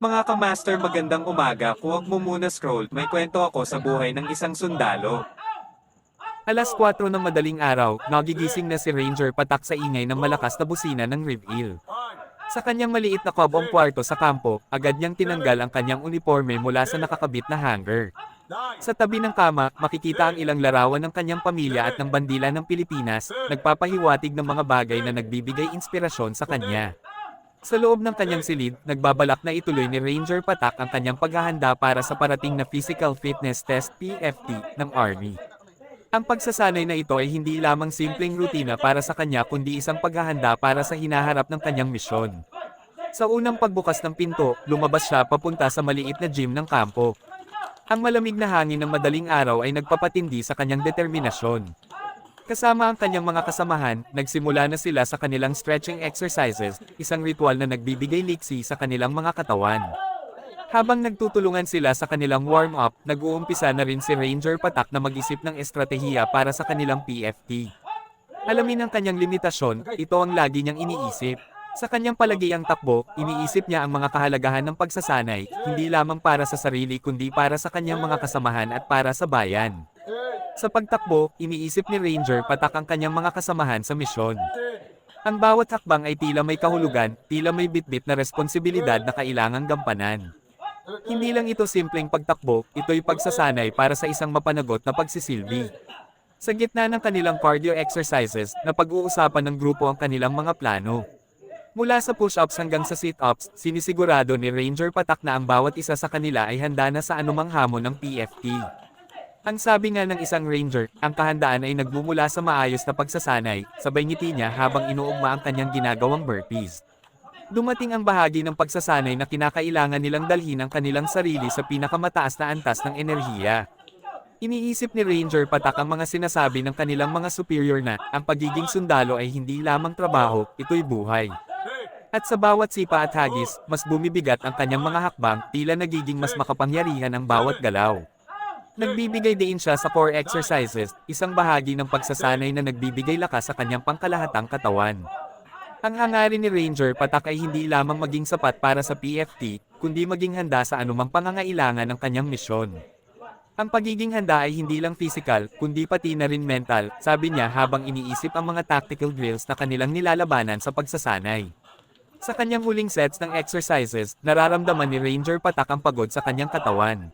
Mga kamaster magandang umaga, huwag mo muna scroll, may kwento ako sa buhay ng isang sundalo. Alas 4 ng madaling araw, nagigising na si Ranger patak sa ingay ng malakas na busina ng reveal. Sa kanyang maliit na kobong kwarto sa kampo, agad niyang tinanggal ang kanyang uniforme mula sa nakakabit na hanger. Sa tabi ng kama, makikita ang ilang larawan ng kanyang pamilya at ng bandila ng Pilipinas, nagpapahiwatig ng mga bagay na nagbibigay inspirasyon sa kanya. Sa loob ng kanyang silid, nagbabalak na ituloy ni Ranger Patak ang kanyang paghahanda para sa parating na Physical Fitness Test PFT ng Army. Ang pagsasanay na ito ay hindi lamang simpleng rutina para sa kanya kundi isang paghahanda para sa hinaharap ng kanyang misyon. Sa unang pagbukas ng pinto, lumabas siya papunta sa maliit na gym ng kampo. Ang malamig na hangin ng madaling araw ay nagpapatindi sa kanyang determinasyon. Kasama ang kanyang mga kasamahan, nagsimula na sila sa kanilang stretching exercises, isang ritual na nagbibigay liksi sa kanilang mga katawan. Habang nagtutulungan sila sa kanilang warm-up, nag-uumpisa na rin si Ranger Patak na mag-isip ng estratehiya para sa kanilang PFT. Alamin ang kanyang limitasyon, ito ang lagi niyang iniisip. Sa kanyang palagiang takbo, iniisip niya ang mga kahalagahan ng pagsasanay, hindi lamang para sa sarili kundi para sa kanyang mga kasamahan at para sa bayan. Sa pagtakbo, iniisip ni Ranger patak ang kanyang mga kasamahan sa misyon. Ang bawat hakbang ay tila may kahulugan, tila may bitbit na responsibilidad na kailangang gampanan. Hindi lang ito simpleng pagtakbo, ito'y pagsasanay para sa isang mapanagot na pagsisilbi. Sa gitna ng kanilang cardio exercises, napag-uusapan ng grupo ang kanilang mga plano. Mula sa push-ups hanggang sa sit-ups, sinisigurado ni Ranger Patak na ang bawat isa sa kanila ay handa na sa anumang hamon ng PFT. Ang sabi nga ng isang ranger, ang kahandaan ay nagmumula sa maayos na pagsasanay, sabay ngiti niya habang inuugma ang kanyang ginagawang burpees. Dumating ang bahagi ng pagsasanay na kinakailangan nilang dalhin ang kanilang sarili sa pinakamataas na antas ng enerhiya. Iniisip ni Ranger patak ang mga sinasabi ng kanilang mga superior na, ang pagiging sundalo ay hindi lamang trabaho, ito'y buhay. At sa bawat sipa at hagis, mas bumibigat ang kanyang mga hakbang, tila nagiging mas makapangyarihan ang bawat galaw. Nagbibigay din siya sa core exercises, isang bahagi ng pagsasanay na nagbibigay lakas sa kanyang pangkalahatang katawan. Ang hangarin ni Ranger patak ay hindi lamang maging sapat para sa PFT, kundi maging handa sa anumang pangangailangan ng kanyang misyon. Ang pagiging handa ay hindi lang physical, kundi pati na rin mental, sabi niya habang iniisip ang mga tactical drills na kanilang nilalabanan sa pagsasanay. Sa kanyang huling sets ng exercises, nararamdaman ni Ranger patak ang pagod sa kanyang katawan.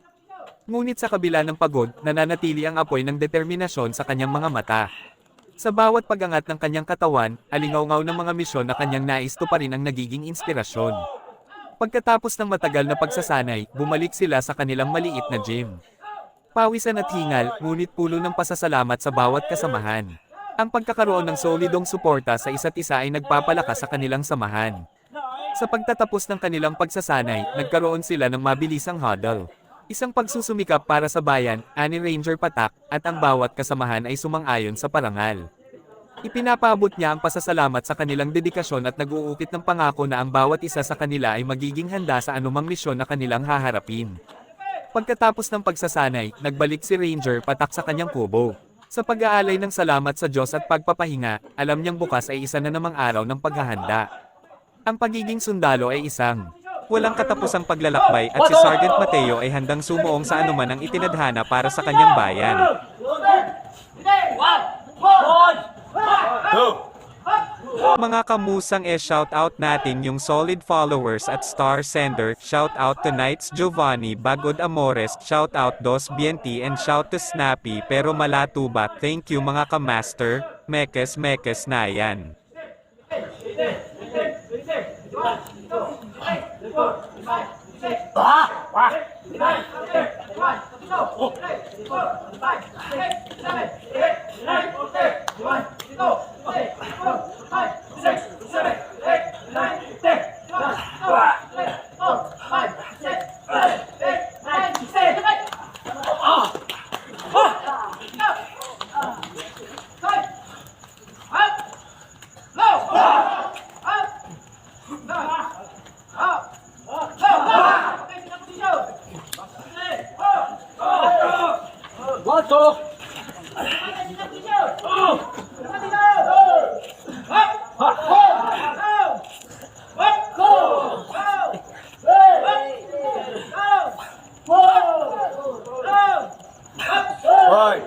Ngunit sa kabila ng pagod, nananatili ang apoy ng determinasyon sa kanyang mga mata. Sa bawat pagangat ng kanyang katawan, alingaw-ngaw ng mga misyon na kanyang nais to pa rin ang nagiging inspirasyon. Pagkatapos ng matagal na pagsasanay, bumalik sila sa kanilang maliit na gym. Pawisan at hingal, ngunit pulo ng pasasalamat sa bawat kasamahan. Ang pagkakaroon ng solidong suporta sa isa't isa ay nagpapalakas sa kanilang samahan. Sa pagtatapos ng kanilang pagsasanay, nagkaroon sila ng mabilisang huddle. Isang pagsusumikap para sa bayan, ani Ranger Patak, at ang bawat kasamahan ay sumang-ayon sa parangal. Ipinapaabot niya ang pasasalamat sa kanilang dedikasyon at nag-uukit ng pangako na ang bawat isa sa kanila ay magiging handa sa anumang misyon na kanilang haharapin. Pagkatapos ng pagsasanay, nagbalik si Ranger patak sa kanyang kubo. Sa pag-aalay ng salamat sa Diyos at pagpapahinga, alam niyang bukas ay isa na namang araw ng paghahanda. Ang pagiging sundalo ay isang walang katapusang paglalakbay at si Sergeant Mateo ay handang sumuong sa anuman ang itinadhana para sa kanyang bayan. Mga kamusang e shout out natin yung solid followers at star sender, shout out to Knights Giovanni Bagod Amores, shout out Dos BNT and shout to Snappy pero malatuba, thank you mga kamaster, mekes mekes na yan. rồi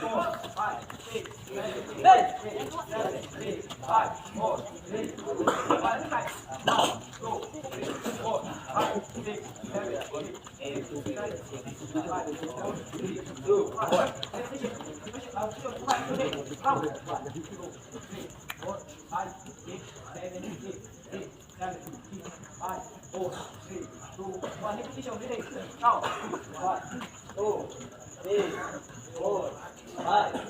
Go! Five, four, three, two, one. Repetition, ready? Now, one, two, three, four, five.